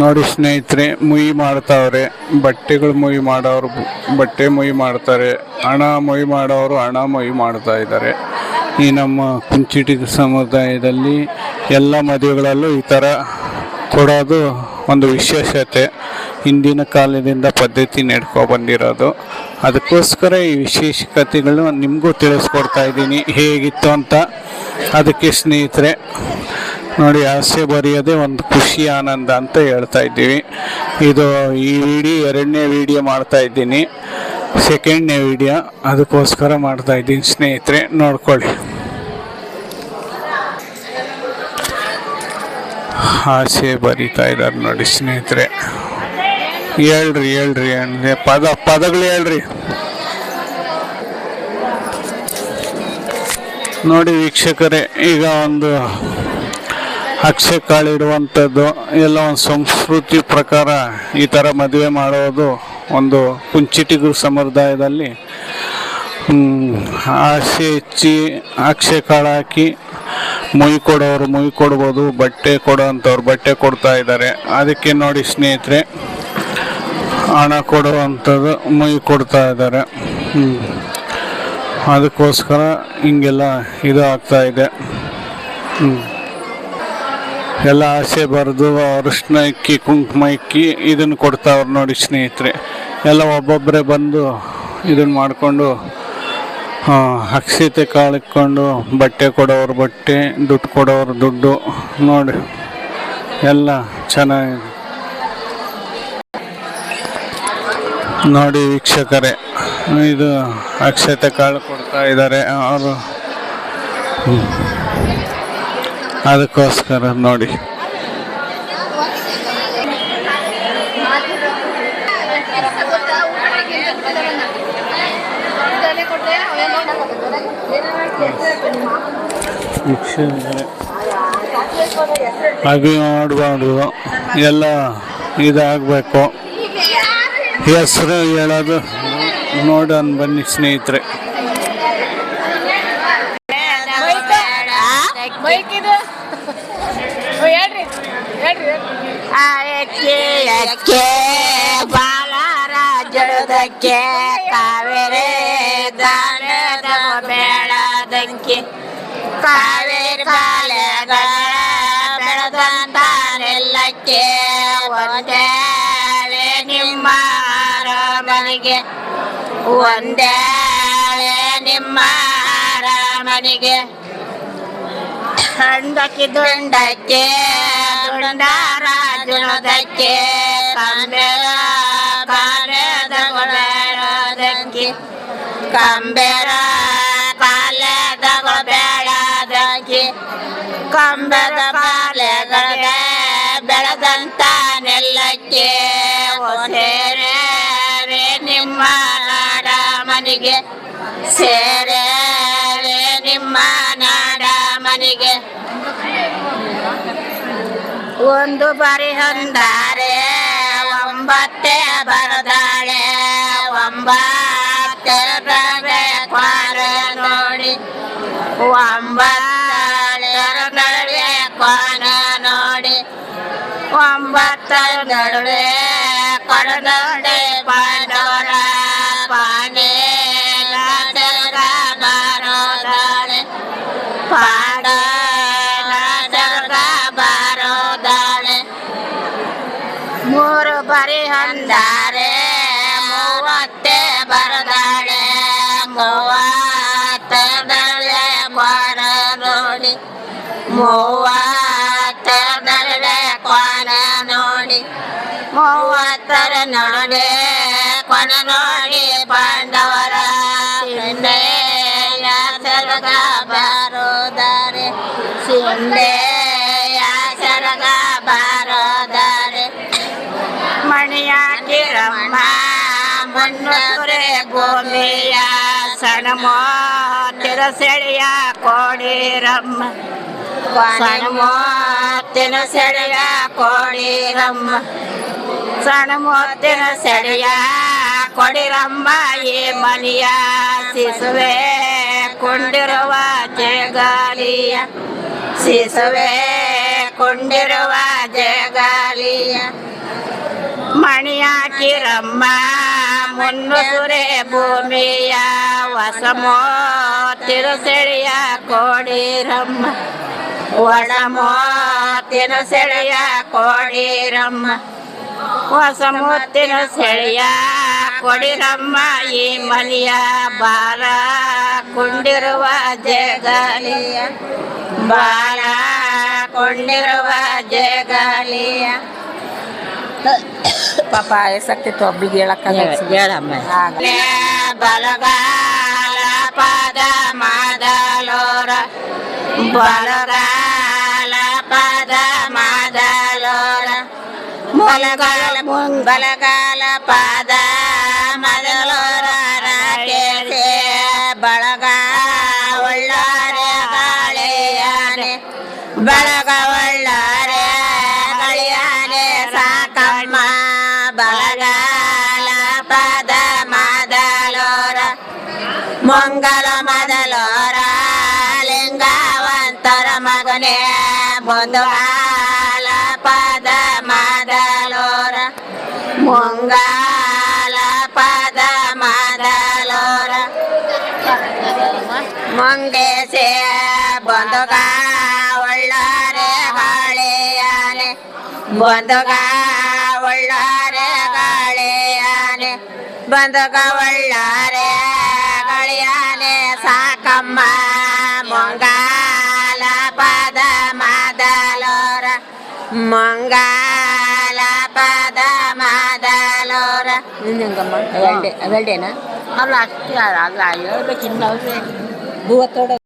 ನೋಡಿ ಸ್ನೇಹಿತರೆ, ಮುಯಿ ಮಾಡ್ತಾವ್ರೆ. ಬಟ್ಟೆಗಳು ಮುಯಿ ಮಾಡೋರು ಬಟ್ಟೆ ಮುಯಿ ಮಾಡ್ತಾರೆ. ಹಣ ಮುಯಿ ಮಾಡೋರು ಹಣ ಮುಯಿ ಮಾಡ್ತಾ ಇದ್ದಾರೆ. ಈ ನಮ್ಮ ಕುಂಚಿಟಿ ಸಮುದಾಯದಲ್ಲಿ ಎಲ್ಲ ಮದುವೆಗಳಲ್ಲೂ ಈ ಥರ ಕೊಡೋದು ಒಂದು ವಿಶೇಷತೆ. ಹಿಂದಿನ ಕಾಲದಿಂದ ಪದ್ಧತಿ ನಡ್ಕೊ ಬಂದಿರೋದು. ಅದಕ್ಕೋಸ್ಕರ ಈ ವಿಶೇಷತೆಗಳು ನಿಮಗೂ ತಿಳಿಸ್ಕೊಡ್ತಾ ಇದ್ದೀನಿ. ಹೇಗಿತ್ತು ಅಂತ ಅದಕ್ಕೆ ಸ್ನೇಹಿತರೆ ನೋಡಿ, ಆಸೆ ಬರೆಯೋದೇ ಒಂದು ಖುಷಿ, ಆನಂದ ಅಂತ ಹೇಳ್ತಾ ಇದ್ದೀವಿ. ಇದು ಈ ವಿಡಿಯೋ ಎರಡನೇ ವಿಡಿಯೋ ಮಾಡ್ತಾ ಇದ್ದೀನಿ. ಸೆಕೆಂಡ್ನೇ ವಿಡಿಯೋ. ಅದಕ್ಕೋಸ್ಕರ ಮಾಡ್ತಾ ಇದ್ದೀನಿ ಸ್ನೇಹಿತರೆ, ನೋಡ್ಕೊಳ್ಳಿ. ಆಸೆ ಬರಿತಾ ಇದ್ದಾರೆ ನೋಡಿ ಸ್ನೇಹಿತರೆ. ಹೇಳ್ರಿ ಹೇಳ್ರಿ ಅಂದರೆ ಪದ, ಪದಗಳು ಹೇಳ್ರಿ. ನೋಡಿ ವೀಕ್ಷಕರೇ, ಈಗ ಒಂದು ಅಕ್ಷೆ ಕಾಳಿಡುವಂಥದ್ದು ಎಲ್ಲ ಒಂದು ಸಂಸ್ಕೃತಿ ಪ್ರಕಾರ ಈ ಥರ ಮದುವೆ ಮಾಡೋದು ಒಂದು ಕುಂಚಿಟಿಗರು ಸಮುದಾಯದಲ್ಲಿ ಆಸೆ ಹೆಚ್ಚಿ ಅಕ್ಷೆ ಕಾಳು ಹಾಕಿ ಮುಯಿ ಕೊಡೋರು ಮುಯಿ ಕೊಡ್ಬೋದು, ಬಟ್ಟೆ ಕೊಡೋವಂಥವ್ರು ಬಟ್ಟೆ ಕೊಡ್ತಾ ಇದ್ದಾರೆ. ಅದಕ್ಕೆ ನೋಡಿ ಸ್ನೇಹಿತರೆ, ಹಣ ಕೊಡುವಂಥದ್ದು ಮುಯಿ ಕೊಡ್ತಾ ಇದ್ದಾರೆ. ಅದಕ್ಕೋಸ್ಕರ ಹಿಂಗೆಲ್ಲ ಇದು ಆಗ್ತಾ ಇದೆ. ಹ್ಮ್. ಎಲ್ಲ ಆಸೆ ಬರೆದು ಅರಿಶಿನ ಇಕ್ಕಿ, ಕುಂಕುಮ ಇಕ್ಕಿ ಇದನ್ನು ಕೊಡ್ತಾವ್ರು ನೋಡಿ ಸ್ನೇಹಿತರೆ. ಎಲ್ಲ ಒಬ್ಬೊಬ್ಬರೇ ಬಂದು ಇದನ್ನು ಮಾಡಿಕೊಂಡು ಅಕ್ಷತೆ ಕಾಳಿಕ್ಕೊಂಡು ಬಟ್ಟೆ ಕೊಡೋರು ಬಟ್ಟೆ, ದುಡ್ಡು ಕೊಡೋರು ದುಡ್ಡು ನೋಡಿ. ಎಲ್ಲ ಚೆನ್ನಾಗಿದೆ. ನೋಡಿ ವೀಕ್ಷಕರೇ, ಇದು ಅಕ್ಷತೆ ಕಾಳು ಕೊಡ್ತಾ ಇದ್ದಾರೆ. ಅವರು ಅದಕ್ಕೋಸ್ಕರ ನೋಡಿ. ಹಾಗೆ ಮಾಡಬಾರ್ದು ಎಲ್ಲ ಇದಾಗಬೇಕು. ಹೆಸರು ಹೇಳೋದು ನೋಡೋಣ ಬನ್ನಿ ಸ್ನೇಹಿತರೆ. ಬೈಕಿದು ಹೇಳ್ರಿ. ಹೇಳ್ರಿ ಎಕ್ಕೆ ಬಾಲರಾಜಳದಕ್ಕೆ ಕಾವೇರಿ ದಾನದ ಬೇಡದಂಕೆ ಕಾವೇರಿ ಬಾಲೆಗಳ ಬೆಳೆದಂತಾನೆಲ್ಲಕ್ಕೆ ಒಂದೇ ನಿಮ್ಮ ರಾಮನಿಗೆ, ಒಂದೇ ನಿಮ್ಮ ಮನೆಗೆ ಹಂಡಕ್ಕೆ ದುಂಡಕ್ಕೆ ದುಂಡರಾಜುಣದಕ್ಕೆ ಕಂಬೆರ ಕಾಲದ ಬೇಡದಕ್ಕೆ ಕಂಬೆರ ಕಾಲದ ಬೇಡದಕ್ಕೆ ಕಂಬದ ಬಾಲೆಗಳಿಗೆ ಬೆಳೆದಂತ ನೆಲ್ಲಕ್ಕೆ ಸೇರೆ ನಿಮ್ಮ ನಾಡ ಮನೆಗೆ ಸೇರೆ ಒಂದು ಬಾರಿ ಹೊಂದಾರೆ ಒಂಬತ್ತೆ ಬರದಾಳೆ, ಒಂಬತ್ತೆ ಕ್ವಾರ ನೋಡಿ. ಒಂಬತ್ತಾಳೆ ನಡುವೆ ಕ್ವಾನ ನೋಡಿ. ಒಂಬತ್ತರ ನಡುವೆ ಕೊಡದೊಡೆ ಪಾಂಡವರ ಪಾನೆ ಬಾರೋದಾಳೆ ಪಾಡ ಮೂವತ್ತರದಳೆ ಕ್ವಾನ ನೋಡಿ ಮೂವತ್ತರ ನಡುವೆ ಕೊನ ನೋಡಿ ಪಾಂಡವರ ಸಿಂಧೆಯ ಸರಗ ಬಾರೋದಾರೆ ಸಿಂಧೆಯ ಸರಗ ಬಾರೋದಾರೆ ಮಣಿಯಾಕಿರಮ್ಮ ಮುನ್ನೂರೆ ಭೂಮಿಯ ಸಣಮೋ ತಿರಸೆಳೆಯ ಕೋಡಿರಮ್ಮ ಸಣಮೋ ತಿರಸೆಳೆಯ ಕೋಡಿರಮ್ಮ ಸಣಮೋತ್ತಿನ ಸೆಳೆಯ ಕೊಡಿರಮ್ಮ ಈ ಮನೆಯ ಶಿಸುವೆ ಕೊಂಡಿರುವ ಜಗಾಲಿಯ ಶಿಸುವೆ ಕೊಂಡಿರುವ ಜಗಾಲಿಯ ಮಣಿಯಾಕಿರಮ್ಮ ಮುನ್ನುಸುರೆ ಭೂಮಿಯ ವಸಮೋ ತಿರುಸೆಳೆಯ ಕೋಡಿರಮ್ಮ ಒಡಮೋ ಸೆಳೆಯ ಕೋಡಿರಮ್ಮ. ಹೊಸ ಮುತ್ತಿನ ಸೆಳೆಯ ಕೊಡಿರಮ್ಮ. ಈ ಮಲಿಯ ಬಾರ ಕೊಂಡಿರುವ ಜಗಾಲಿಯ. ಬಾರ ಕೊಂಡಿರುವ ಜಗಾಲಿಯ. ಪಾಪ ಎಷ್ಟಾಗ್ತಿತ್ತು ತೊಬ್ಬಿಗೆ ಹೇಳಕ್ಕ ಹೇಳಮ್ಮ. ಬಲಗಾಲ ಪಾದ ಬಲಗಾಲ ಪಾದ ಮಾದಲೋರ ಮೊಲಗಾಲ ಬಲಗಾಲ ಪಾದ ಮೊದಲೋರ ಕೇಳಿಸಿ ಬಳಗ ಒಳ್ಳಾರೆ ಬಳಗ ಬಂಧುಗಾಲ ಪದ ಮದಲೋರ. ಮಂಗಲ ಪದ ಮದಲೋರ. ಮಂಗೇಶೆ ಬಂಧುಗ ಒಳ್ಳಾರೆ ಗಾಳಿಯಾನೆ ಬಂಧುಗ ಒಳ್ಳಾರೆ ಗಾಳಿಯಾನೆ. ಬಂಧುಗ ಒಳ್ಳಾರೆ ಗಾಳಿಯಾನೆ. ಸಾಕಮ್ಮ మంగళ పద మదలోర ఇంకమ్మా అదల్డేనా అలా అలా కింద భూవత్తోడ